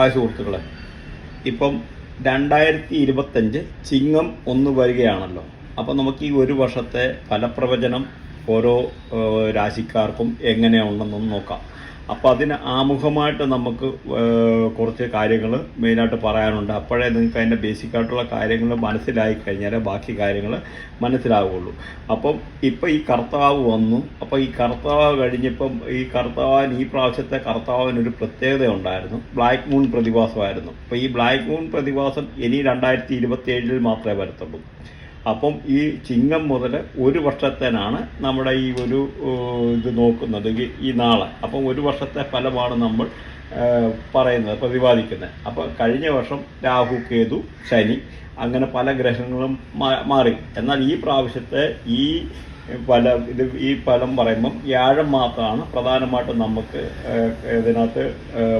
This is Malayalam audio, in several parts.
ഹായ് സുഹൃത്തുക്കളെ. ഇപ്പം രണ്ടായിരത്തി ഇരുപത്തഞ്ച് ചിങ്ങം ഒന്ന് വരികയാണല്ലോ. അപ്പം നമുക്ക് ഈ ഒരു വർഷത്തെ ഫലപ്രവചനം ഓരോ രാശിക്കാർക്കും എങ്ങനെയുണ്ടെന്നൊന്ന് നോക്കാം. അപ്പോൾ അതിന് ആമുഖമായിട്ട് നമുക്ക് കുറച്ച് കാര്യങ്ങൾ മെയിനായിട്ട് പറയാനുണ്ട്. അപ്പോഴേ നിങ്ങൾക്ക് അതിന്റെ ബേസിക് ആയിട്ടുള്ള കാര്യങ്ങൾ മനസ്സിലായി കഴിഞ്ഞാൽ ബാക്കി കാര്യങ്ങൾ മനസ്സിലാവുകയുള്ളൂ അപ്പം ഇപ്പം ഈ കർത്താവ് വന്നു. അപ്പോൾ ഈ കർത്താവ് കഴിഞ്ഞപ്പം ഈ കർത്താവിന് ഈ പ്രാവശ്യത്തെ കർത്താവിന് ഒരു പ്രത്യേകത ഉണ്ടായിരുന്നു. ബ്ലാക്ക് മൂൺ പ്രതിഭാസമായിരുന്നു അപ്പോൾ ഈ ബ്ലാക്ക് മൂൺ പ്രതിഭാസം ഇനി രണ്ടായിരത്തി ഇരുപത്തി മാത്രമേ വരത്തുള്ളൂ. അപ്പം ഈ ചിങ്ങം മുതൽ ഒരു വർഷത്തേനാണ് നമ്മുടെ ഈ ഒരു ഇത് നോക്കുന്നത് ഈ- നാളെ. അപ്പം ഒരു വർഷത്തെ ഫലമാണ് നമ്മൾ പറയുന്നത് പ്രതിപാദിക്കുന്നത്. അപ്പം കഴിഞ്ഞ വർഷം രാഹു കേതു ശനി അങ്ങനെ പല ഗ്രഹങ്ങളും മാറി. എന്നാൽ ഈ പ്രാവശ്യത്തെ ഈ ഫല ഇത് ഈ ഫലം പറയുമ്പം വ്യാഴം മാത്രമാണ് പ്രധാനമായിട്ടും നമുക്ക് ഇതിനകത്ത്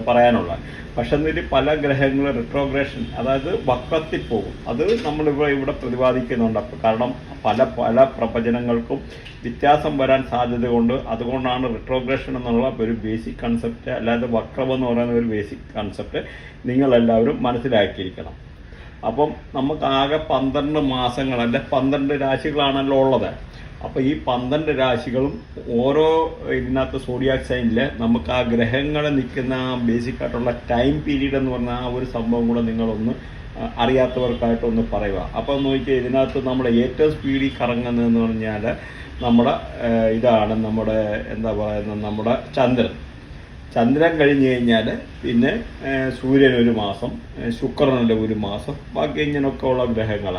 പറയാനുള്ളത്. പക്ഷെ എന്നിട്ട് പല ഗ്രഹങ്ങളും റിട്രോഗ്രേഷൻ അതായത് വക്രത്തിൽ പോകും. അത് നമ്മളിവിടെ ഇവിടെ പ്രതിപാദിക്കുന്നുണ്ട്. കാരണം പല പല പ്രവചനങ്ങൾക്കും വ്യത്യാസം വരാൻ സാധ്യത കൊണ്ട് അതുകൊണ്ടാണ് റിട്രോഗ്രേഷൻ എന്നുള്ള ഒരു ബേസിക് കൺസെപ്റ്റ് അല്ലാതെ വക്രം എന്ന് പറയുന്ന ഒരു ബേസിക് കൺസെപ്റ്റ് നിങ്ങളെല്ലാവരും മനസ്സിലാക്കിയിരിക്കണം. അപ്പം നമുക്ക് ആകെ പന്ത്രണ്ട് മാസങ്ങൾ അല്ലെ പന്ത്രണ്ട് രാശികളാണല്ലോ ഉള്ളത്. അപ്പോൾ ഈ പന്ത്രണ്ട് രാശികളും ഓരോ ഇതിനകത്ത് സോഡിയാക് സൈനിൽ നമുക്ക് ആ ഗ്രഹങ്ങളെ നിൽക്കുന്ന ബേസിക് ആയിട്ടുള്ള ടൈം പീരീഡ് എന്ന് പറഞ്ഞ ആ ഒരു സംഭവം കൂടെ നിങ്ങളൊന്ന് അറിയാത്തവർക്കായിട്ടൊന്ന് പറയുക. അപ്പോൾ നോക്കിയാൽ ഇതിനകത്ത് നമ്മുടെ ഏറ്റവും സ്പീഡിൽ കറങ്ങുന്നതെന്ന് പറഞ്ഞാൽ നമ്മുടെ ഇതാണ് നമ്മുടെ എന്താ പറയുന്നത് നമ്മുടെ ചന്ദ്രൻ. ചന്ദ്രൻ കഴിഞ്ഞ് കഴിഞ്ഞാൽ പിന്നെ സൂര്യൻ ഒരു മാസം ശുക്രനുടെ ഒരു മാസം ബാക്കി ഇങ്ങനെയൊക്കെ ഉള്ള ഗ്രഹങ്ങൾ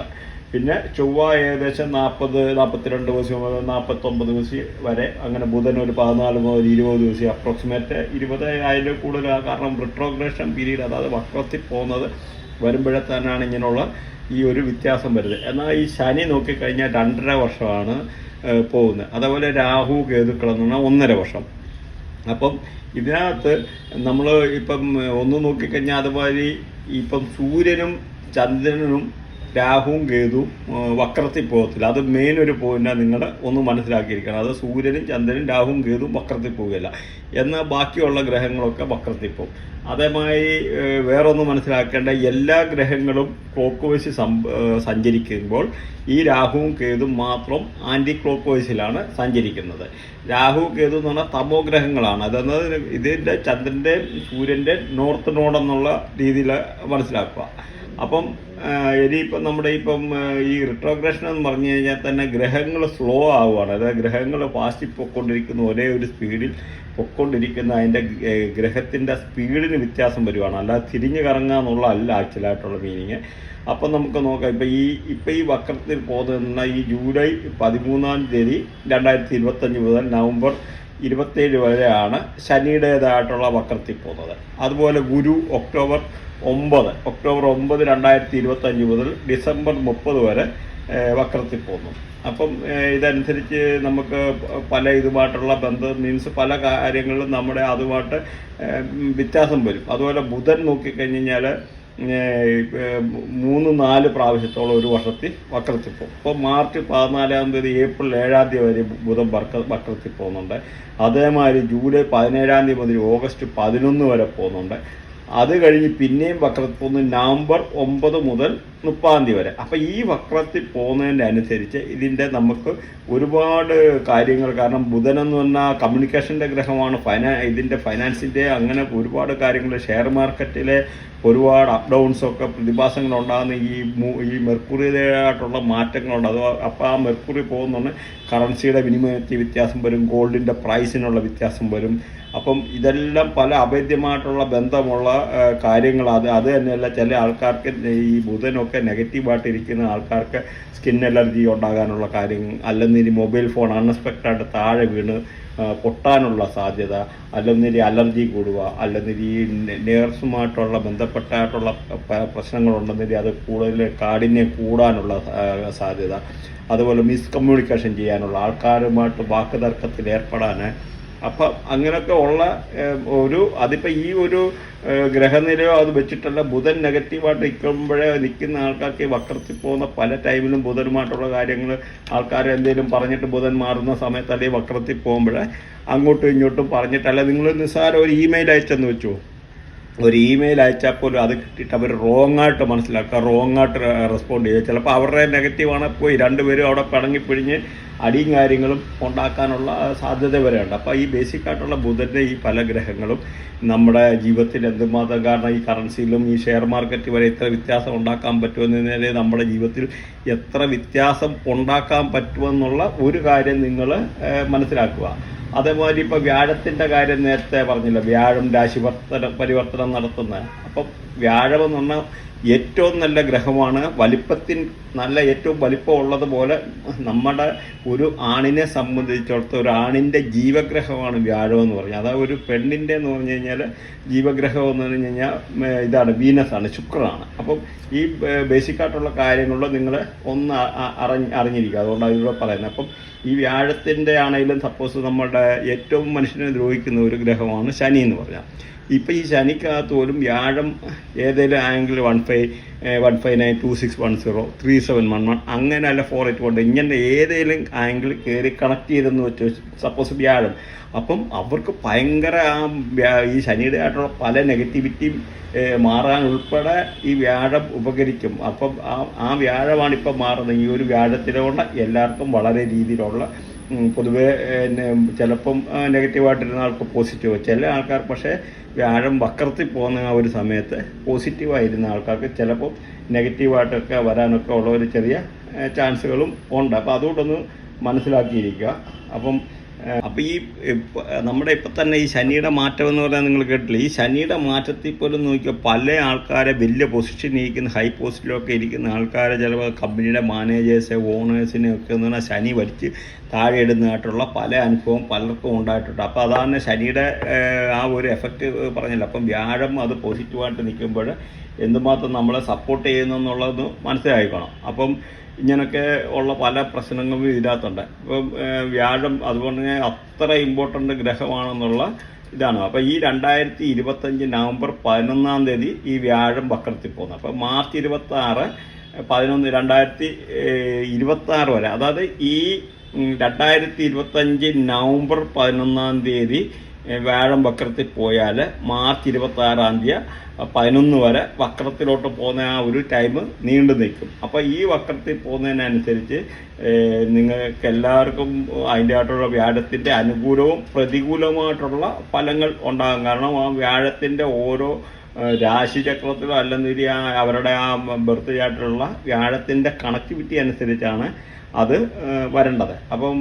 പിന്നെ ചൊവ്വ ഏകദേശം നാൽപ്പത് നാൽപ്പത്തിരണ്ട് ദിവസം മുതൽ നാൽപ്പത്തൊമ്പത് ദിവസം വരെ അങ്ങനെ ബുധൻ ഒരു പതിനാല് മുതൽ ഇരുപത് ദിവസം അപ്രോക്സിമേറ്റ് ഇരുപത് അതിൽ കൂടുതൽ കാരണം റിട്രോഗ്രേഷൻ പീരീഡ് അതായത് വക്രത്തിൽ പോകുന്നത് വരുമ്പോഴേ തന്നെയാണ് ഇങ്ങനെയുള്ള ഈ ഒരു വ്യത്യാസം വരുന്നത്. എന്നാൽ ഈ ശനി നോക്കിക്കഴിഞ്ഞാൽ രണ്ടര വർഷമാണ് പോകുന്നത്. അതേപോലെ രാഹു കേതുക്കളെന്ന് പറഞ്ഞാൽ ഒന്നര വർഷം. അപ്പം ഇതിനകത്ത് നമ്മൾ ഇപ്പം ഒന്ന് നോക്കിക്കഴിഞ്ഞാൽ അതുമാതിരി ഇപ്പം സൂര്യനും ചന്ദ്രനും രാഹുവും കേതുവും വക്രത്തിൽ പോകത്തില്ല. അത് മെയിൻ ഒരു നിങ്ങൾ ഒന്ന് മനസ്സിലാക്കിയിരിക്കണം. അത് സൂര്യനും ചന്ദ്രനും രാഹുവും കേതുവും വക്രത്തിൽ പോവുകയില്ല. എന്നാൽ ബാക്കിയുള്ള ഗ്രഹങ്ങളൊക്കെ വക്രത്തിൽ പോകും. അതേമായി വേറൊന്ന് മനസ്സിലാക്കേണ്ട എല്ലാ ഗ്രഹങ്ങളും ക്ലോക്ക് വൈസ് സഞ്ചരിക്കുമ്പോൾ ഈ രാഹുവും കേതും മാത്രം ആന്റി ക്ലോക്ക് വൈസിലാണ് സഞ്ചരിക്കുന്നത്. രാഹു കേതു എന്ന് പറഞ്ഞാൽ തമോ ഗ്രഹങ്ങളാണ്. അതെന്നത് ഇതിന്റെ ചന്ദ്രന്റെ സൂര്യന്റെ നോർത്ത് നോഡെന്നുള്ള രീതിയിൽ മനസ്സിലാക്കുക. അപ്പം ഇനി ഇനിയിപ്പം നമ്മുടെ ഇപ്പം ഈ റിട്രോഗ്രേഷൻ എന്ന് പറഞ്ഞു കഴിഞ്ഞാൽ തന്നെ ഗ്രഹങ്ങൾ സ്ലോ ആവുകയാണ്. അതായത് ഗ്രഹങ്ങൾ ഫാസ്റ്റിൽ പൊയ്ക്കൊണ്ടിരിക്കുന്ന ഒരേ ഒരു സ്പീഡിൽ പൊയ്ക്കൊണ്ടിരിക്കുന്ന അതിന്റെ ഗ്രഹത്തിന്റെ സ്പീഡിന് വ്യത്യാസം വരുവാണ്. അല്ലാതെ തിരിഞ്ഞു കറങ്ങുക എന്നുള്ള അല്ല ആക്ച്വലായിട്ടുള്ള മീനിങ് അപ്പം നമുക്ക് നോക്കാം. ഇപ്പം ഈ ഇപ്പം ഈ വക്രത്തിൽ പോകുന്ന ഈ ജൂലൈ പതിമൂന്നാം തീയതി രണ്ടായിരത്തി ഇരുപത്തഞ്ച് മുതൽ നവംബർ ഇരുപത്തേഴ് വരെയാണ് ശനിയുടേതായിട്ടുള്ള വക്രത്തിൽ പോകുന്നത്. അതുപോലെ ഗുരു ഒക്ടോബർ ഒമ്പത് ഒക്ടോബർ ഒമ്പത് രണ്ടായിരത്തി ഇരുപത്തഞ്ച് മുതൽ ഡിസംബർ മുപ്പത് വരെ വക്രത്തിൽ പോകുന്നു. അപ്പം ഇതനുസരിച്ച് നമുക്ക് പല ഇതുമായിട്ടുള്ള ബന്ധം മീൻസ് പല കാര്യങ്ങളിലും നമ്മുടെ അതുമായിട്ട് വ്യത്യാസം വരും. അതുപോലെ ബുധൻ നോക്കിക്കഴിഞ്ഞ് കഴിഞ്ഞാൽ മൂന്ന് നാല് പ്രാവശ്യത്തോളം ഒരു വർഷത്തിൽ വക്രത്തിൽ പോകും. ഇപ്പോൾ മാർച്ച് പതിനാലാം തീയതി ഏപ്രിൽ ഏഴാം തീയതി വരെ ബുധൻ വക്ര വക്രത്തിൽ പോകുന്നുണ്ട്. അതേമാതിരി ജൂലൈ പതിനേഴാം തീയതി മുതൽ ഓഗസ്റ്റ് പതിനൊന്ന് വരെ പോകുന്നുണ്ട്. അത് കഴിഞ്ഞ് പിന്നെയും വക്രത്തിൽ നിന്ന് നവംബർ ഒമ്പത് മുതൽ മുപ്പതാം തീയതി വരെ. അപ്പം ഈ വക്രത്തിൽ പോകുന്നതിന്റെ അനുസരിച്ച് ഇതിന്റെ നമുക്ക് ഒരുപാട് കാര്യങ്ങൾ കാരണം ബുധൻ എന്ന് പറഞ്ഞാൽ കമ്മ്യൂണിക്കേഷന്റെ ഗ്രഹമാണ് ഫൈനാ ഇതിന്റെ ഫൈനാൻസിന്റെ അങ്ങനെ ഒരുപാട് കാര്യങ്ങൾ ഷെയർ മാർക്കറ്റിലെ ഒരുപാട് അപ് ഡൗൺസൊക്കെ പ്രതിഭാസങ്ങൾ ഉണ്ടാകുന്ന ഈ ഈ മെർക്കുറിയുടേതായിട്ടുള്ള മാറ്റങ്ങളുണ്ട്. അത് അപ്പോൾ ആ മെർക്കുറി പോകുന്നുണ്ട് കറൻസിയുടെ വിനിമയത്തിൽ വ്യത്യാസം വരും ഗോൾഡിന്റെ പ്രൈസിനുള്ള വ്യത്യാസം വരും. അപ്പം ഇതെല്ലാം പല അഭേദ്യമായിട്ടുള്ള ബന്ധമുള്ള കാര്യങ്ങളാണ്. അത് അത് തന്നെയല്ല ചില ആൾക്കാർക്ക് ഈ ബുധനൊക്കെ നെഗറ്റീവായിട്ട് ഇരിക്കുന്ന ആൾക്കാർക്ക് സ്കിൻ അലർജി ഉണ്ടാകാനുള്ള കാര്യം അല്ലെങ്കിൽ മൊബൈൽ ഫോൺ അൺഎക്സ്പെക്റ്റഡ് താഴെ വീണ് പൊട്ടാനുള്ള സാധ്യത അല്ലെന്നിരി അലർജി കൂടുക അല്ലെന്നിരി നേഴ്സുമായിട്ടുള്ള ബന്ധപ്പെട്ടായിട്ടുള്ള പ്രശ്നങ്ങളുണ്ടെന്നിരി അത് കൂടുതൽ കാഠിന്യം കൂടാനുള്ള സാധ്യത. അതുപോലെ മിസ്കമ്മ്യൂണിക്കേഷൻ ചെയ്യാനുള്ള ആൾക്കാരുമായിട്ട് വാക്കുതർക്കത്തിൽ ഏർപ്പെടാൻ അപ്പം അങ്ങനെയൊക്കെ ഉള്ള ഒരു അതിപ്പോൾ ഈ ഒരു ഗ്രഹനിലയോ അത് വെച്ചിട്ടല്ല ബുധൻ നെഗറ്റീവായിട്ട് നിൽക്കുമ്പോഴേ നിൽക്കുന്ന ആൾക്കാർക്ക് വക്രത്തിൽ പോകുന്ന പല ടൈമിലും ബുധനുമായിട്ടുള്ള കാര്യങ്ങൾ ആൾക്കാർ എന്തെങ്കിലും പറഞ്ഞിട്ട് ബുധൻ മാറുന്ന സമയത്ത് അല്ലെങ്കിൽ വക്രത്തിൽ പോകുമ്പോഴേ അങ്ങോട്ടും ഇങ്ങോട്ടും പറഞ്ഞിട്ടല്ല നിങ്ങൾ നിസ്സാരം ഒരു ഇമെയിൽ അയച്ചെന്ന് വെച്ചു? ഒരു ഇമെയിൽ അയച്ചാൽ പോലും അത് കിട്ടിയിട്ട് അവർ റോങ് ആയിട്ട് മനസ്സിലാക്കുക റോങ് ആയിട്ട് റെസ്പോണ്ട് ചെയ്യുക. ചിലപ്പോൾ അവരുടെ നെഗറ്റീവാണ് പോയി രണ്ടുപേരും അവിടെ പിണങ്ങിപ്പിഴിഞ്ഞ് അടിയും കാര്യങ്ങളും ഉണ്ടാക്കാനുള്ള സാധ്യത വരെയുണ്ട്. അപ്പോൾ ഈ ബേസിക് ആയിട്ടുള്ള ബുധന്റെ ഈ പല ഗ്രഹങ്ങളും നമ്മുടെ ജീവിതത്തിൽ എന്തുമാത്രം കാരണം ഈ കറൻസിയിലും ഈ ഷെയർ മാർക്കറ്റ് വരെ എത്ര വ്യത്യാസം ഉണ്ടാക്കാൻ പറ്റുമെന്നതിനെ നമ്മുടെ ജീവിതത്തിൽ എത്ര വ്യത്യാസം ഉണ്ടാക്കാൻ പറ്റുമെന്നുള്ള ഒരു കാര്യം നിങ്ങൾ മനസ്സിലാക്കുക. അതേമാതിരി ഇപ്പോൾ വ്യാഴത്തിന്റെ കാര്യം നേരത്തെ പറഞ്ഞില്ല? വ്യാഴം രാശി പരിവർത്തനം നടത്തുന്ന അപ്പം വ്യാഴം എന്ന് പറഞ്ഞാൽ ഏറ്റവും നല്ല ഗ്രഹമാണ്. വലിപ്പത്തിൻ നല്ല ഏറ്റവും വലിപ്പം ഉള്ളതുപോലെ നമ്മുടെ ഒരു ആണിനെ സംബന്ധിച്ചിടത്തോളം ഒരു ആണിന്റെ ജീവഗ്രഹമാണ് വ്യാഴം എന്ന് പറഞ്ഞാൽ അതായത് ഒരു പെണ്ണിന്റെ എന്ന് പറഞ്ഞു കഴിഞ്ഞാൽ ജീവഗ്രഹം എന്ന് പറഞ്ഞു കഴിഞ്ഞാൽ ഇതാണ് വീനസാണ് ശുക്രനാണ്. അപ്പം ഈ ബേസിക്കായിട്ടുള്ള കാര്യങ്ങളിൽ നിങ്ങൾ ഒന്ന് അറിഞ്ഞ് അറിഞ്ഞിരിക്കുക. അതുകൊണ്ടാണ് ഇതിലൂടെ പറയുന്നത്. അപ്പം ഈ വ്യാഴത്തിന്റെ ആണെങ്കിലും സപ്പോസ് നമ്മുടെ ഏറ്റവും മനുഷ്യനെ ദ്രോഹിക്കുന്ന ഒരു ഗ്രഹമാണ് ശനി എന്ന് പറഞ്ഞാൽ. ഇപ്പം ഈ ശനിക്കകത്ത് പോലും വ്യാഴം ഏതെങ്കിലും angle one five one five nine two six one zero three seven one one അങ്ങനെ അല്ല ഫോർ എയ്റ്റ് കൊണ്ട് ഇങ്ങനെ ഏതെങ്കിലും ആംഗിൾ കയറി കണക്ട് ചെയ്തെന്ന് വെച്ച് സപ്പോസ് വ്യാഴം. അപ്പം അവർക്ക് ഭയങ്കര ഈ ശനിയുടെ ആയിട്ടുള്ള പല നെഗറ്റിവിറ്റി മാറാൻ ഉൾപ്പെടെ ഈ വ്യാഴം ഉപകരിക്കും. അപ്പം ആ ആ വ്യാഴമാണ് ഇപ്പം മാറുന്നത്. ഈ ഒരു വ്യാഴത്തിലുള്ള എല്ലാവർക്കും വളരെ രീതിയിലുള്ള പൊതുവേ ചിലപ്പം നെഗറ്റീവായിട്ടിരുന്ന ആൾക്ക് പോസിറ്റീവ് ചില ആൾക്കാർ പക്ഷേ വ്യാഴം വക്രത്തിൽ പോകുന്ന ആ ഒരു സമയത്ത് പോസിറ്റീവായിരുന്ന ആൾക്കാർക്ക് ചിലപ്പോൾ നെഗറ്റീവായിട്ടൊക്കെ വരാനൊക്കെ ഉള്ള ഒരു ചെറിയ ചാൻസുകളും ഉണ്ട്. അപ്പോൾ അതുകൊണ്ടൊന്ന് മനസ്സിലാക്കിയിരിക്കുക. അപ്പം അപ്പോൾ ഈ നമ്മുടെ ഇപ്പം തന്നെ ഈ ശനിയുടെ മാറ്റം എന്ന് പറഞ്ഞാൽ നിങ്ങൾ കേട്ടില്ല ഈ ശനിയുടെ മാറ്റത്തിൽ പോലും നോക്കിയാൽ പല ആൾക്കാരെ വലിയ പൊസിഷൻ ഇരിക്കുന്ന ഹൈ പോസ്റ്റിലൊക്കെ ഇരിക്കുന്ന ആൾക്കാരെ ചിലപ്പോൾ കമ്പനിയുടെ മാനേജേഴ്സ് ഓണേഴ്സിനെ ഒക്കെ എന്ന് പറഞ്ഞാൽ ശനി വലിച്ച് താഴെ ഇടുന്നതായിട്ടുള്ള പല അനുഭവം പലർക്കും ഉണ്ടായിട്ടുണ്ട്. അപ്പോൾ അതാണ് ശനിയുടെ ആ ഒരു എഫക്റ്റ് പറഞ്ഞില്ല. അപ്പം വ്യാഴം അത് പോസിറ്റീവായിട്ട് നിൽക്കുമ്പോൾ എന്തുമാത്രം നമ്മളെ സപ്പോർട്ട് ചെയ്യുന്നു എന്നുള്ളത് മനസ്സിലായിക്കണം. അപ്പം ഇങ്ങനൊക്കെ ഉള്ള പല പ്രശ്നങ്ങളും ഇതിനകത്തുണ്ട്. ഇപ്പം വ്യാഴം അതുപോലെ തന്നെ അത്ര ഇമ്പോർട്ടന്റ് ഗ്രഹമാണെന്നുള്ള ഇതാണ്. അപ്പോൾ ഈ രണ്ടായിരത്തി ഇരുപത്തഞ്ച് നവംബർ പതിനൊന്നാം തീയതി ഈ വ്യാഴം വക്രത്തിൽ പോകുന്നത് അപ്പോൾ മാർച്ച് ഇരുപത്തി ആറ് പതിനൊന്ന് രണ്ടായിരത്തി ഇരുപത്തി ആറ് വരെ. അതായത് ഈ രണ്ടായിരത്തി ഇരുപത്തഞ്ച് നവംബർ പതിനൊന്നാം തീയതി വ്യാഴം വക്രത്തിൽ പോയാൽ മാർച്ച് ഇരുപത്തി ആറാം തീയതി പതിനൊന്ന് വരെ വക്രത്തിലോട്ട് പോകുന്ന ആ ഒരു ടൈം നീണ്ടു നിൽക്കും. അപ്പോൾ ഈ വക്രത്തിൽ പോകുന്നതിനനുസരിച്ച് നിങ്ങൾക്ക് എല്ലാവർക്കും അതിന്റെ ആയിട്ടുള്ള വ്യാഴത്തിന്റെ അനുകൂലവും പ്രതികൂലവുമായിട്ടുള്ള ഫലങ്ങൾ ഉണ്ടാകും. കാരണം ആ വ്യാഴത്തിന്റെ ഓരോ രാശിചക്രത്തിലോ അല്ലെന്നിരി ആ അവരുടെ ആ ബർത്ത് ചാർട്ടിലുള്ള വ്യാഴത്തിന്റെ കണക്ടിവിറ്റി അനുസരിച്ചാണ് അത് വരേണ്ടത്. അപ്പം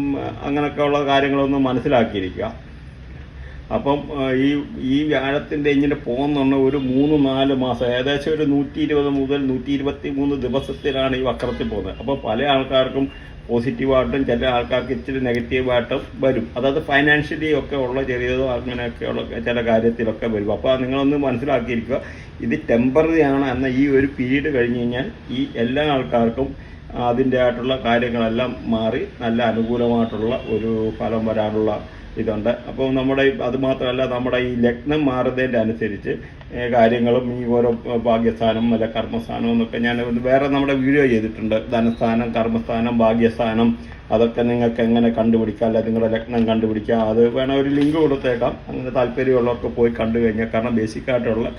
അങ്ങനെയൊക്കെയുള്ള കാര്യങ്ങളൊന്ന് മനസ്സിലാക്കിയിരിക്കുക. അപ്പം ഈ ഈ വ്യാഴത്തിന്റെ ഇങ്ങനെ പോകുന്നുണ്ട് ഒരു മൂന്ന് നാല് മാസം ഏകദേശം ഒരു നൂറ്റി ഇരുപത് മുതൽ നൂറ്റി ഇരുപത്തി മൂന്ന് ദിവസത്തിലാണ് ഈ വക്രത്തിൽ പോകുന്നത്. അപ്പോൾ പല ആൾക്കാർക്കും പോസിറ്റീവായിട്ടും ചില ആൾക്കാർക്ക് ഇച്ചിരി നെഗറ്റീവായിട്ടും വരും. അതായത് ഫൈനാൻഷ്യലി ഒക്കെ ഉള്ള ചെറിയതോ അങ്ങനെയൊക്കെയുള്ള ചില കാര്യത്തിലൊക്കെ വരും. അപ്പോൾ നിങ്ങളൊന്ന് മനസ്സിലാക്കിയിരിക്കുക ഇത് ടെമ്പററി ആണ് എന്ന ഈ ഒരു പീരീഡ് കഴിഞ്ഞ് കഴിഞ്ഞാൽ ഈ എല്ലാ ആൾക്കാർക്കും അതിന്റെ ആയിട്ടുള്ള കാര്യങ്ങളെല്ലാം മാറി നല്ല അനുകൂലമായിട്ടുള്ള ഒരു ഫലം വരാനുള്ള ഇതുണ്ട്. അപ്പോൾ നമ്മുടെ അത് മാത്രമല്ല നമ്മുടെ ഈ ലഗ്നം മാറുന്നതിന്റെ അനുസരിച്ച് കാര്യങ്ങളും ഈ ഓരോ ഭാഗ്യസ്ഥാനം അല്ല കർമ്മസ്ഥാനം എന്നൊക്കെ ഞാൻ വേറെ നമ്മുടെ വീഡിയോ ചെയ്തിട്ടുണ്ട്. ധനസ്ഥാനം കർമ്മസ്ഥാനം ഭാഗ്യസ്ഥാനം അതൊക്കെ നിങ്ങൾക്ക് എങ്ങനെ കണ്ടുപിടിക്കാം അല്ല നിങ്ങളുടെ ലഗ്നം കണ്ടുപിടിക്കാം അത് വേണം ഒരു ലിങ്ക് കൊടുത്തേക്കാം. അങ്ങനെ താല്പര്യമുള്ളവർക്ക് പോയി കണ്ടു കഴിഞ്ഞാൽ കാരണം ബേസിക്കായിട്ടുള്ള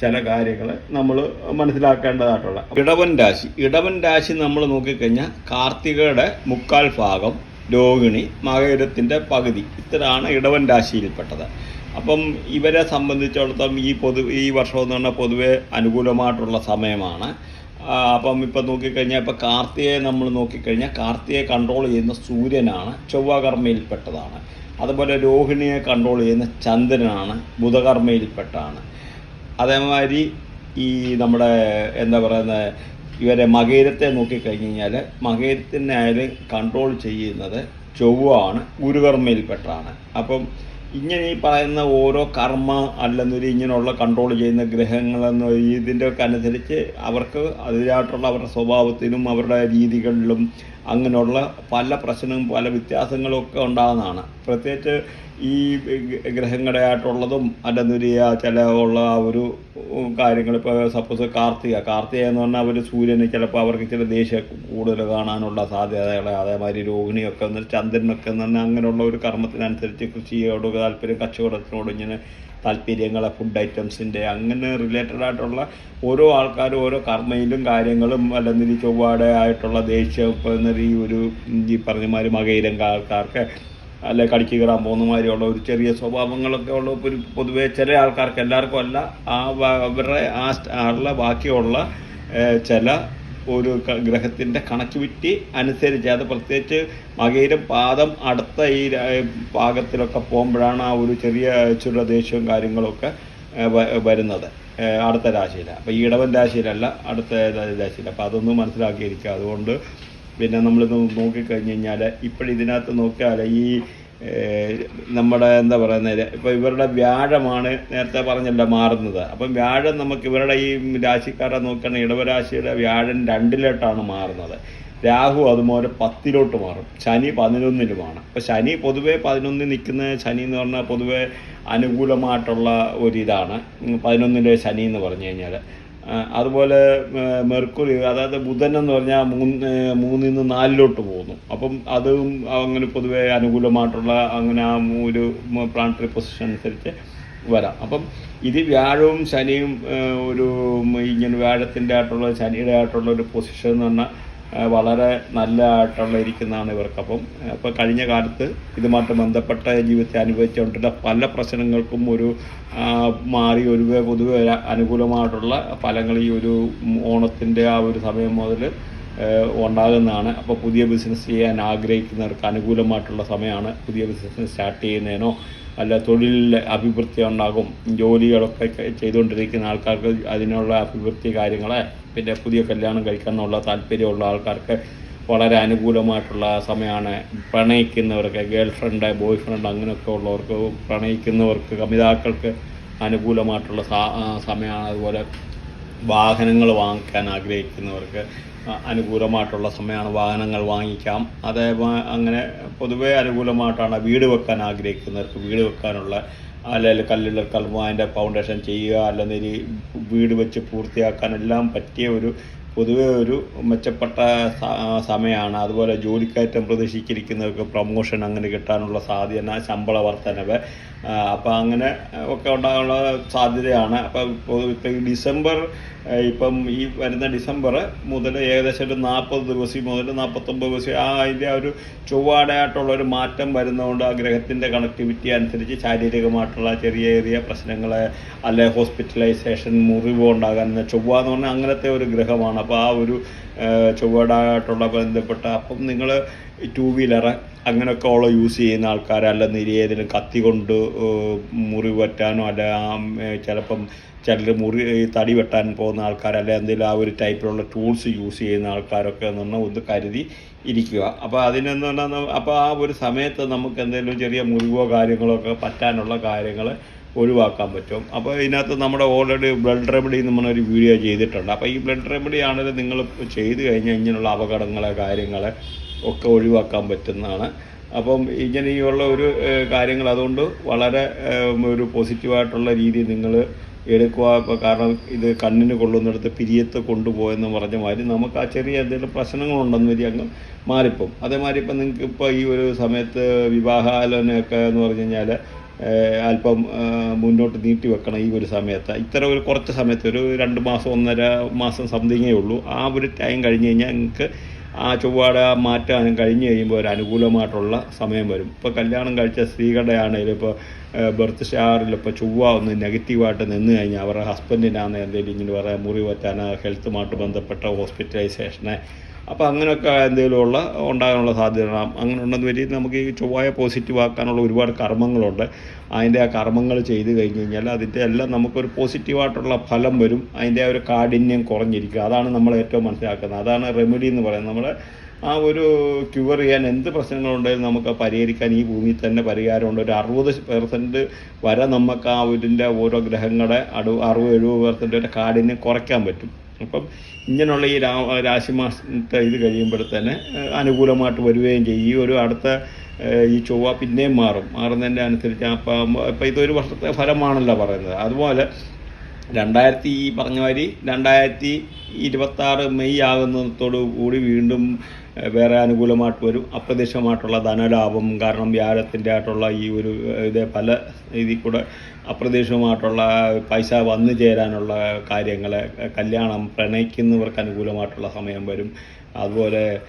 ചില കാര്യങ്ങൾ നമ്മൾ മനസ്സിലാക്കേണ്ടതായിട്ടുള്ള. ഇടവൻ രാശി. ഇടവൻ രാശി നമ്മൾ നോക്കിക്കഴിഞ്ഞാൽ കാർത്തികയുടെ മുക്കാൽ ഭാഗം രോഹിണി മകരത്തിന്റെ പകുതി. ഇത്രയാണ് ഇടവൻ രാശിയിൽപ്പെട്ടത്. അപ്പം ഇവരെ സംബന്ധിച്ചിടത്തോളം ഈ പൊതു ഈ വർഷം എന്ന് പറഞ്ഞാൽ പൊതുവെ അനുകൂലമായിട്ടുള്ള സമയമാണ്. അപ്പം ഇപ്പം നോക്കിക്കഴിഞ്ഞാൽ ഇപ്പം കാർത്തികയെ നമ്മൾ നോക്കിക്കഴിഞ്ഞാൽ കാർത്തികയെ കൺട്രോൾ ചെയ്യുന്ന സൂര്യനാണ് ചൊവ്വകർമ്മയിൽപ്പെട്ടതാണ്. അതുപോലെ രോഹിണിയെ കൺട്രോൾ ചെയ്യുന്ന ചന്ദ്രനാണ് ബുധകർമ്മയിൽപ്പെട്ടാണ് അതേമാതിരി ഈ നമ്മുടെ എന്താ പറയുന്നത് ഇവരെ മകേരത്തെ നോക്കിക്കഴിഞ്ഞ് കഴിഞ്ഞാൽ മകേരത്തിനെ ആയാലും കൺട്രോൾ ചെയ്യുന്നത് ചൊവ്വാണ് ഗുരുകർമ്മയിൽപ്പെട്ടാണ്. അപ്പം ഇങ്ങനെ ഈ പറയുന്ന ഓരോ കർമ്മ അല്ലെന്നൊരു ഇങ്ങനെയുള്ള കൺട്രോൾ ചെയ്യുന്ന ഗ്രഹങ്ങളെന്ന് ഇതിന്റെ ഒക്കെ അനുസരിച്ച് അവർക്ക് അതിനായിട്ടുള്ള അവരുടെ സ്വഭാവത്തിലും അവരുടെ രീതികളിലും അങ്ങനെയുള്ള പല പ്രശ്നങ്ങളും പല വ്യത്യാസങ്ങളും ഒക്കെ ഉണ്ടാകുന്നതാണ്. പ്രത്യേകിച്ച് ഈ ഗ്രഹങ്ങളുടെ ആയിട്ടുള്ളതും അല്ലെന്നൊരു ചില ഉള്ള ആ ഒരു കാര്യങ്ങൾ ഇപ്പോൾ സപ്പോസ് കാർത്തിക. കാർത്തിക എന്ന് പറഞ്ഞാൽ അവർ സൂര്യന് ചിലപ്പോൾ അവർക്ക് ചില ദേഷ്യം കൂടുതൽ കാണാനുള്ള സാധ്യതകൾ അതേമാതിരി രോഹിണിയൊക്കെ വന്ന് ചന്ദ്രനൊക്കെ എന്ന് അങ്ങനെയുള്ള ഒരു കർമ്മത്തിനനുസരിച്ച് കൃഷിയോട് താല്പര്യം കച്ചവടത്തിനോട് ഇങ്ങനെ താല്പര്യങ്ങൾ ഫുഡ് ഐറ്റംസിന്റെ അങ്ങനെ റിലേറ്റഡ് ആയിട്ടുള്ള ഓരോ ആൾക്കാരും ഓരോ കർമ്മയിലും കാര്യങ്ങളും അല്ലെങ്കിൽ ചൊവ്വാടെ ആയിട്ടുള്ള ദേഷ്യം എന്നൊരു ഈ ഒരു ഈ പറഞ്ഞമാതിരി മകയിരം ആൾക്കാർക്ക് അല്ലെ കടിക്ക് കയറാൻ പോകുന്നമാതിരിയുള്ള ഒരു ചെറിയ സ്വഭാവങ്ങളൊക്കെ ഉള്ള ഒരു പൊതുവേ ചില ആൾക്കാർക്ക് എല്ലാവർക്കും അല്ല ആ അവരുടെ ആ സ്റ്റാറിലെ ബാക്കിയുള്ള ചില ഒരു ഗ്രഹത്തിന്റെ കണക്ടിവിറ്റി അനുസരിച്ച് അത് പ്രത്യേകിച്ച് മകയിലും പാദം അടുത്ത ഈ പാകത്തിലൊക്കെ പോകുമ്പോഴാണ് ആ ഒരു ചെറിയ ചുരുള ദേഷ്യവും കാര്യങ്ങളൊക്കെ വരുന്നത് അടുത്ത രാശിയിൽ അപ്പോൾ ഈ ഇടവൻ രാശിയിലല്ല അടുത്ത രാശിയിൽ അപ്പോൾ അതൊന്നും മനസ്സിലാക്കിയിരിക്കുക അതുകൊണ്ട് പിന്നെ നോക്കി നോക്കിക്കഴിഞ്ഞ് കഴിഞ്ഞാൽ ഇപ്പോഴും ഇതിനകത്ത് നോക്കിയാൽ ഈ നമ്മുടെ എന്താ പറയുന്നത് ഇപ്പോൾ ഇവരുടെ വ്യാഴമാണ് നേരത്തെ പറഞ്ഞല്ലോ മാറുന്നത്. അപ്പം വ്യാഴം നമുക്ക് ഇവരുടെ ഈ രാശിക്കാരെ നോക്കുകയാണെങ്കിൽ ഇടവരാശിയുടെ വ്യാഴം രണ്ടിലോട്ടാണ് മാറുന്നത്. രാഹു അതുപോലെ പത്തിലോട്ട് മാറും. ശനി പതിനൊന്നിലുമാണ്. അപ്പോൾ ശനി പൊതുവേ പതിനൊന്നിൽ നിൽക്കുന്ന ശനി എന്ന് പറഞ്ഞാൽ പൊതുവേ അനുകൂലമായിട്ടുള്ള ഒരിതാണ്. പതിനൊന്നിലെ ശനി എന്ന് പറഞ്ഞു കഴിഞ്ഞാൽ അതുപോലെ മെർക്കുറി അതായത് ബുധൻ എന്ന് പറഞ്ഞാൽ മൂന്ന് മൂന്നിൽ നിന്ന് നാലിലോട്ട് പോകുന്നു. അപ്പം അതും അങ്ങനെ പൊതുവേ അനുകൂലമായിട്ടുള്ള അങ്ങനെ ആ ഒരു പ്ലാനറ്ററി പൊസിഷൻ അനുസരിച്ച് വരാം. അപ്പം ഇത് വ്യാഴവും ശനിയും ഒരു ഇങ്ങനെ വ്യാഴത്തിന്റെ ആയിട്ടുള്ള ശനിയുടെ ആയിട്ടുള്ള ഒരു പൊസിഷൻ എന്ന് പറഞ്ഞാൽ വളരെ നല്ലതായിട്ടുള്ള ഇരിക്കുന്നതാണ് ഇവർക്ക് അപ്പം അപ്പോൾ കഴിഞ്ഞ കാലത്ത് ഇതുമായിട്ട് ബന്ധപ്പെട്ട ജീവിതത്തെ അനുഭവിച്ചുകൊണ്ടുള്ള പല പ്രശ്നങ്ങൾക്കും ഒരു മാറി ഒരു പൊതുവെ അനുകൂലമായിട്ടുള്ള ഫലങ്ങൾ ഈ ഒരു ഓണത്തിന്റെ ആ ഒരു സമയം മുതൽ ഉണ്ടാകുന്നതാണ്. അപ്പോൾ പുതിയ ബിസിനസ് ചെയ്യാൻ ആഗ്രഹിക്കുന്നവർക്ക് അനുകൂലമായിട്ടുള്ള സമയമാണ് പുതിയ ബിസിനസ് സ്റ്റാർട്ട് ചെയ്യുന്നതിനോ അല്ല തൊഴിലിൽ അഭിവൃദ്ധി ഉണ്ടാകും. ജോലികളൊക്കെ ചെയ്തുകൊണ്ടിരിക്കുന്ന ആൾക്കാർക്ക് അതിനുള്ള അഭിവൃദ്ധി കാര്യങ്ങളെ പിന്നെ പുതിയ കല്യാണം കഴിക്കാനുള്ള താല്പര്യമുള്ള ആൾക്കാർക്ക് വളരെ അനുകൂലമായിട്ടുള്ള സമയമാണ്. പ്രണയിക്കുന്നവർക്ക് ഗേൾ ഫ്രണ്ട് ബോയ് ഫ്രണ്ട് അങ്ങനെയൊക്കെ ഉള്ളവർക്ക് പ്രണയിക്കുന്നവർക്ക് കമിതാക്കൾക്ക് അനുകൂലമായിട്ടുള്ള സമയമാണ്. അതുപോലെ വാഹനങ്ങൾ വാങ്ങിക്കാൻ ആഗ്രഹിക്കുന്നവർക്ക് അനുകൂലമായിട്ടുള്ള സമയമാണ് വാഹനങ്ങൾ വാങ്ങിക്കാം. അതേ അങ്ങനെ പൊതുവേ അനുകൂലമായിട്ടാണ് വീട് വെക്കാൻ ആഗ്രഹിക്കുന്നവർക്ക് വീട് വെക്കാനുള്ള അല്ലെങ്കിൽ കല്ലുള്ള അതിന്റെ ഫൗണ്ടേഷൻ ചെയ്യുക അല്ലെങ്കിൽ വീട് വെച്ച് പൂർത്തിയാക്കാൻ എല്ലാം പറ്റിയ ഒരു പൊതുവെ ഒരു മെച്ചപ്പെട്ട സമയമാണ് അതുപോലെ ജോലിക്കയറ്റം പ്രതീക്ഷിച്ചിരിക്കുന്നവർക്ക് പ്രൊമോഷൻ അങ്ങനെ കിട്ടാനുള്ള സാധ്യത ശമ്പള വർധനവ് അപ്പം അങ്ങനെ ഒക്കെ ഉണ്ടാകാനുള്ള സാധ്യതയാണ്. അപ്പം ഇപ്പം ഈ ഡിസംബർ ഇപ്പം ഈ വരുന്ന ഡിസംബർ മുതൽ ഏകദേശം ഒരു നാൽപ്പത് ദിവസം മുതൽ നാൽപ്പത്തൊമ്പത് ദിവസം ആ അതിന്റെ ഒരു ചൊവ്വാടായിട്ടുള്ള ഒരു മാറ്റം വരുന്നതുകൊണ്ട് ആ ഗ്രഹത്തിന്റെ കണക്ടിവിറ്റി അനുസരിച്ച് ശാരീരികമായിട്ടുള്ള ചെറിയ ചെറിയ പ്രശ്നങ്ങൾ അല്ലെ ഹോസ്പിറ്റലൈസേഷൻ മുറിവ് ഉണ്ടാകാൻ ചൊവ്വ എന്ന് പറഞ്ഞാൽ അങ്ങനത്തെ ഒരു ഗ്രഹമാണ്. അപ്പോൾ ആ ഒരു ചൊവ്വാടായിട്ടുള്ള ബന്ധപ്പെട്ട അപ്പം നിങ്ങൾ ടൂ വീലർ അങ്ങനെയൊക്കെ ഉള്ള യൂസ് ചെയ്യുന്ന ആൾക്കാരല്ല അല്ലെന്നിരി ഏതെങ്കിലും കത്തി കൊണ്ട് മുറി പറ്റാനോ അല്ല ചിലപ്പം ചിലർ മുറി തടി വെട്ടാൻ പോകുന്ന ആൾക്കാർ അല്ലെ എന്തെങ്കിലും ആ ഒരു ടൈപ്പിലുള്ള ടൂൾസ് യൂസ് ചെയ്യുന്ന ആൾക്കാരൊക്കെ പറഞ്ഞാൽ ഒന്ന് കരുതി ഇരിക്കുക. അപ്പോൾ അതിനെന്ന് പറഞ്ഞാൽ അപ്പോൾ ആ ഒരു സമയത്ത് നമുക്ക് എന്തെങ്കിലും ചെറിയ മുറിവോ കാര്യങ്ങളോ ഒക്കെ പറ്റാനുള്ള കാര്യങ്ങൾ ഒഴിവാക്കാൻ പറ്റും. അപ്പോൾ ഇതിനകത്ത് നമ്മുടെ ഓൾറെഡി ബ്ലഡ് റെമഡി എന്ന് പറഞ്ഞൊരു വീഡിയോ ചെയ്തിട്ടുണ്ട്. അപ്പോൾ ഈ ബ്ലഡ് റെമഡി ആണെങ്കിൽ നിങ്ങൾ ചെയ്ത് കഴിഞ്ഞാൽ ഇങ്ങനെയുള്ള അപകടങ്ങളെ കാര്യങ്ങളെ ഒക്കെ ഒഴിവാക്കാൻ പറ്റുന്നതാണ്. അപ്പം ഇങ്ങനെയുള്ള ഒരു കാര്യങ്ങൾ അതുകൊണ്ട് വളരെ ഒരു പോസിറ്റീവായിട്ടുള്ള രീതി നിങ്ങൾ എടുക്കുക. ഇപ്പോൾ കാരണം ഇത് കണ്ണിന് കൊള്ളുന്നിടത്ത് പിരിയത്ത് കൊണ്ടുപോയെന്ന് പറഞ്ഞ മാതിരി നമുക്ക് ആ ചെറിയ എന്തെങ്കിലും പ്രശ്നങ്ങളുണ്ടെന്ന് വരി അങ്ങ് മാറിപ്പോവും. അതേമാതിരി ഇപ്പം നിങ്ങൾക്ക് ഇപ്പോൾ ഈ ഒരു സമയത്ത് വിവാഹാലോചനയൊക്കെ എന്ന് പറഞ്ഞു കഴിഞ്ഞാൽ അല്പം മുന്നോട്ട് നീട്ടി വെക്കണം ഈ ഒരു സമയത്ത്. ഇത്ര ഒരു കുറച്ച് സമയത്ത് ഒരു രണ്ട് മാസം ഒന്നര മാസം സംതിങ്ങേ ഉള്ളൂ. ആ ഒരു ടൈം കഴിഞ്ഞ് കഴിഞ്ഞാൽ നിങ്ങൾക്ക് ആ ചൊവ്വാട മാറ്റാനും കഴിഞ്ഞ് കഴിയുമ്പോൾ ഒരു അനുകൂലമായിട്ടുള്ള സമയം വരും. ഇപ്പോൾ കല്യാണം കഴിച്ച സ്ത്രീകളുടെ ആണെങ്കിലും ഇപ്പോൾ ബർത്ത് സ്റ്റാറിൽ ഇപ്പോൾ ചൊവ്വ ഒന്ന് നെഗറ്റീവായിട്ട് നിന്ന് കഴിഞ്ഞാൽ അവരുടെ ഹസ്ബൻഡിനാണ് എന്തെങ്കിലും ഇങ്ങനെ പറയാം മുറി പറ്റാനോ ഹെൽത്തുമായിട്ട് ബന്ധപ്പെട്ട ഹോസ്പിറ്റലൈസേഷന് അപ്പോൾ അങ്ങനെയൊക്കെ എന്തെങ്കിലുമുള്ള ഉണ്ടാകാനുള്ള സാധ്യത. അങ്ങനെ ഉണ്ടെന്ന് വരി നമുക്ക് ഈ ചൊവ്വായ പോസിറ്റീവ് ആക്കാനുള്ള ഒരുപാട് കർമ്മങ്ങളുണ്ട്. അതിന്റെ ആ കർമ്മങ്ങൾ ചെയ്ത് കഴിഞ്ഞ് കഴിഞ്ഞാൽ അതിന്റെ എല്ലാം നമുക്കൊരു പോസിറ്റീവായിട്ടുള്ള ഫലം വരും. അതിന്റെ ആ ഒരു കാഠിന്യം കുറഞ്ഞിരിക്കുക അതാണ് നമ്മൾ ഏറ്റവും മനസ്സിലാക്കുന്നത്. അതാണ് റെമഡി എന്ന് പറയുന്നത്. നമ്മൾ ആ ഒരു ക്യൂർ ചെയ്യാൻ എന്ത് പ്രശ്നങ്ങളുണ്ടെങ്കിലും നമുക്ക് പരിഹരിക്കാൻ ഈ ഭൂമിയിൽ തന്നെ പരിഹാരമുണ്ട്. ഒരു അറുപത് പെർസെന്റ് വരെ നമുക്ക് ആ ഇതിന്റെ ഓരോ ഗ്രഹങ്ങളുടെ അടു അറുപത് എഴുപത് പെർസെന്റ് വരെ കാഠിന്യം കുറയ്ക്കാൻ പറ്റും. അപ്പം ഇങ്ങനെയുള്ള ഈ രാ രാശി മാസത്തെ ഇത് ഏഹ്, അനുകൂലമായിട്ട് വരികയും ചെയ്യും. ഈ ഒരു അടുത്ത ഈ ചൊവ്വ പിന്നെയും മാറും. മാറുന്നതിന്റെ അനുസരിച്ച് അപ്പം ഇപ്പം ഇതൊരു വർഷത്തെ ഫലമാണല്ലോ പറയുന്നത്. അതുപോലെ രണ്ടായിരത്തി ഈ പറഞ്ഞ മാതിരി രണ്ടായിരത്തി ഇരുപത്താറ് മെയ് ആകുന്നതോടു കൂടി വീണ്ടും വേറെ അനുകൂലമായിട്ട് വരും. അപ്രതീക്ഷിതമായിട്ടുള്ള ധനലാഭം കാരണം വ്യാഴത്തിന്റെ ആയിട്ടുള്ള ഈ ഒരു ഇത് പല ഇതിൽ കൂടെ അപ്രതീക്ഷിതമായിട്ടുള്ള പൈസ വന്നു ചേരാനുള്ള കാര്യങ്ങൾ കല്യാണം പ്രണയിക്കുന്നവർക്ക് അനുകൂലമായിട്ടുള്ള സമയം വരും. അതുപോലെ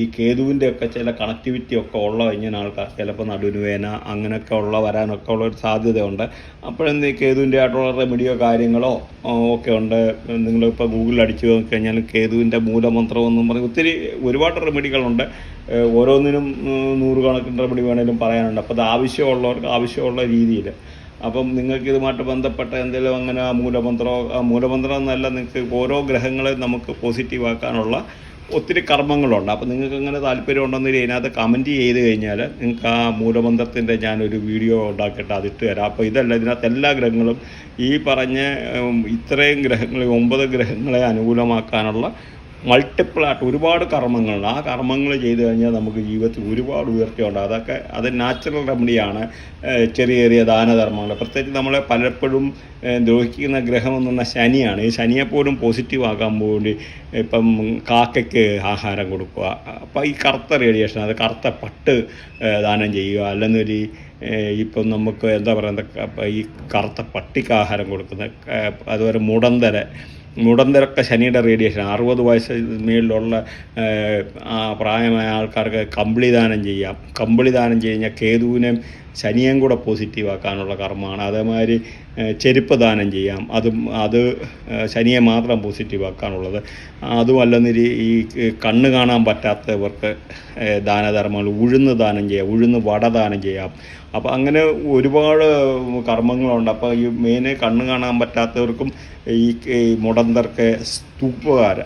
ഈ കേതുവിന്റെ ഒക്കെ ചില കണക്ടിവിറ്റി ഒക്കെ ഉള്ള ഇങ്ങനെ ആൾക്കാർ ചിലപ്പോൾ നടുനുവേന അങ്ങനെയൊക്കെ ഉള്ള വരാനൊക്കെ ഉള്ള ഒരു സാധ്യതയുണ്ട്. അപ്പോഴെന്ത് കേതുവിന്റെ ആയിട്ടുള്ള റെമഡിയോ കാര്യങ്ങളോ ഒക്കെ ഉണ്ട്. നിങ്ങളിപ്പോൾ ഗൂഗിളിൽ അടിച്ചു നോക്കി കഴിഞ്ഞാൽ കേതുവിന്റെ മൂലമന്ത്രം എന്നും പറഞ്ഞ് ഒത്തിരി ഒരുപാട് റെമഡികളുണ്ട് ഓരോന്നിനും നൂറുകണക്കിന് റെമഡി വേണേലും പറയാനുണ്ട്. അപ്പോൾ അത് ആവശ്യമുള്ളവർക്ക് ആവശ്യമുള്ള രീതിയിൽ അപ്പം നിങ്ങൾക്ക് ഇതുമായിട്ട് ബന്ധപ്പെട്ട എന്തെങ്കിലും അങ്ങനെ മൂലമന്ത്രമോ മൂലമന്ത്രം എന്നല്ല നിങ്ങൾക്ക് ഓരോ ഗ്രഹങ്ങളെ നമുക്ക് പോസിറ്റീവ് ആക്കാനുള്ള ഒത്തിരി കർമ്മങ്ങളുണ്ട്. അപ്പോൾ നിങ്ങൾക്ക് അങ്ങനെ താല്പര്യം ഉണ്ടെന്നൊരു ഇതിനകത്ത് കമന്റ് ചെയ്ത് കഴിഞ്ഞാൽ നിങ്ങൾക്ക് ആ മൂലമന്ത്രത്തിന്റെ ഞാനൊരു വീഡിയോ ഉണ്ടാക്കിയിട്ട് അതിട്ട് തരാം. അപ്പോൾ ഇതല്ല ഇതിനകത്ത് എല്ലാ ഗ്രഹങ്ങളും ഈ പറഞ്ഞ ഇത്രയും ഗ്രഹങ്ങളെ ഒമ്പത് ഗ്രഹങ്ങളെ അനുകൂലമാക്കാനുള്ള മൾട്ടിപ്പിൾ ആയിട്ട് ഒരുപാട് കർമ്മങ്ങളുണ്ട് ആ കർമ്മങ്ങൾ ചെയ്തു കഴിഞ്ഞാൽ നമുക്ക് ജീവിതത്തിൽ ഒരുപാട് ഉയർച്ചയുണ്ട്. അതൊക്കെ അത് നാച്ചുറൽ റെമഡിയാണ് ചെറിയ ചെറിയ ദാനധർമ്മങ്ങൾ. പ്രത്യേകിച്ച് നമ്മളെ പലപ്പോഴും ദ്രോഹിക്കുന്ന ഗ്രഹം എന്ന് ശനിയാണ്. ഈ ശനിയെപ്പോലും പോസിറ്റീവ് ആക്കാൻ വേണ്ടി ഇപ്പം കാക്കയ്ക്ക് ആഹാരം കൊടുക്കുക. അപ്പോൾ ഈ കറുത്ത റേഡിയേഷൻ അത് കറുത്ത പട്ട് ദാനം ചെയ്യുക. അല്ലെന്നൊരു ഇപ്പം നമുക്ക് എന്താ പറയുക ഈ കറുത്ത പട്ടിക്ക് ആഹാരം കൊടുക്കുന്ന അതുപോലെ മുടന്തര മുടന്തരൊക്കെ ശനിയുടെ റേഡിയേഷൻ അറുപത് വയസ്സ് മേളിലുള്ള പ്രായമായ ആൾക്കാർക്ക് കമ്പിളിദാനം ചെയ്യാം. കമ്പിളിദാനം ചെയ്ത് കഴിഞ്ഞാൽ കേതുവിനെ ശനിയും കൂടെ പോസിറ്റീവ് ആക്കാനുള്ള കർമ്മമാണ്. അതേമാതിരി ചെരുപ്പ് ദാനം ചെയ്യാം. അതും അത് ശനിയെ മാത്രം പോസിറ്റീവ് ആക്കാനുള്ളത്. അതുമല്ലെന്നിരി ഈ കണ്ണ് കാണാൻ പറ്റാത്തവർക്ക് ദാനധർമ്മങ്ങൾ ഉഴുന്ന് ദാനം ചെയ്യാം. ഉഴുന്ന് വട ദാനം ചെയ്യാം. അപ്പോൾ അങ്ങനെ ഒരുപാട് കർമ്മങ്ങളുണ്ട്. അപ്പോൾ ഈ മെയിന് കണ്ണ് കാണാൻ പറ്റാത്തവർക്കും ഈ മുടന്തർക്ക് സ്തൂപ്പുകാർ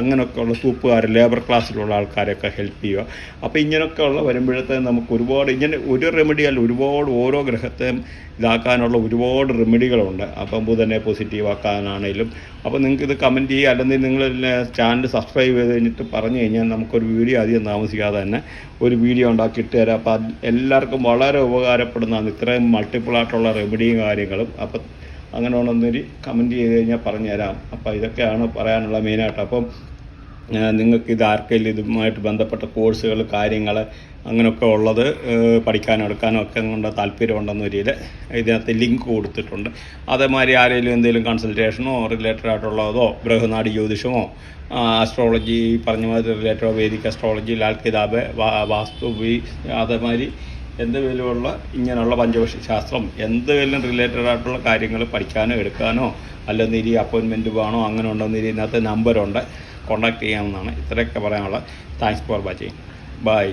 അങ്ങനെയൊക്കെയുള്ള തൂപ്പുകാർ ലേബർ ക്ലാസ്സിലുള്ള ആൾക്കാരെയൊക്കെ ഹെൽപ്പ് ചെയ്യുക. അപ്പോൾ ഇങ്ങനെയൊക്കെയുള്ള വരുമ്പോഴത്തെ നമുക്ക് ഒരുപാട് ഇങ്ങനെ ഒരു റെമഡി അല്ല ഒരുപാട് ഓരോ ഗ്രഹത്തെയും ഇതാക്കാനുള്ള ഒരുപാട് റെമഡികളുണ്ട് അപ്പം ബുധനെ പോസിറ്റീവ് ആക്കാനാണേലും. അപ്പോൾ നിങ്ങൾക്ക് ഇത് കമന്റ് ചെയ്യുക അല്ലെങ്കിൽ നിങ്ങൾ ചാനൽ സബ്സ്ക്രൈബ് ചെയ്ത് കഴിഞ്ഞിട്ട് പറഞ്ഞു കഴിഞ്ഞാൽ നമുക്കൊരു വീഡിയോ അധികം താമസിക്കാതെ തന്നെ ഒരു വീഡിയോ ഉണ്ടാക്കി ഇട്ട് തരാം അപ്പോൾ എല്ലാവർക്കും വളരെ ഉപകാരപ്പെടുന്നതാണ്. ഇത്രയും മൾട്ടിപ്പിൾ ആയിട്ടുള്ള റെമഡിയും കാര്യങ്ങളും. അപ്പം അങ്ങനെ ഉണ്ടെന്നൊരു കമന്റ് ചെയ്ത് കഴിഞ്ഞാൽ പറഞ്ഞു തരാം അപ്പോൾ ഇതൊക്കെയാണ് പറയാനുള്ള മെയിനായിട്ട് അപ്പം നിങ്ങൾക്ക് ഇത് ആർക്കെങ്കിലും ഇതുമായിട്ട് ബന്ധപ്പെട്ട കോഴ്സുകൾ കാര്യങ്ങൾ അങ്ങനെയൊക്കെ ഉള്ളത് പഠിക്കാനും എടുക്കാനും ഒക്കെ കൊണ്ട് താല്പര്യമുണ്ടെന്ന രീതിയിൽ ഇതിനകത്ത് ലിങ്ക് കൊടുത്തിട്ടുണ്ട്. അതേമാതിരി ആരെങ്കിലും എന്തെങ്കിലും കൺസൾട്ടേഷനോ റിലേറ്റഡ് ആയിട്ടുള്ളതോ ബൃഹനാടി ജ്യോതിഷമോ ആസ്ട്രോളജി പറഞ്ഞ മാതിരി റിലേറ്റഡ് വേദിക് അസ്ട്രോളജി ലാൽ കിതാബ് വാ- വാസ്തു അതേമാതിരി എന്തെങ്കിലുമുള്ള ഇങ്ങനെയുള്ള പഞ്ചവക്ഷി ശാസ്ത്രം എന്തെങ്കിലും റിലേറ്റഡ് ആയിട്ടുള്ള കാര്യങ്ങൾ പഠിക്കാനോ എടുക്കാനോ അല്ലെന്നിരി അപ്പോയിൻമെന്റ് വേണോ അങ്ങനെ ഉണ്ടെന്നിരി ഇതിനകത്ത് നമ്പറുണ്ട് കോൺടാക്ട് ചെയ്യാമെന്നാണ് ഇത്രയൊക്കെ പറയാനുള്ളത് താങ്ക്സ് ഫോർ വാച്ചിങ് ബൈ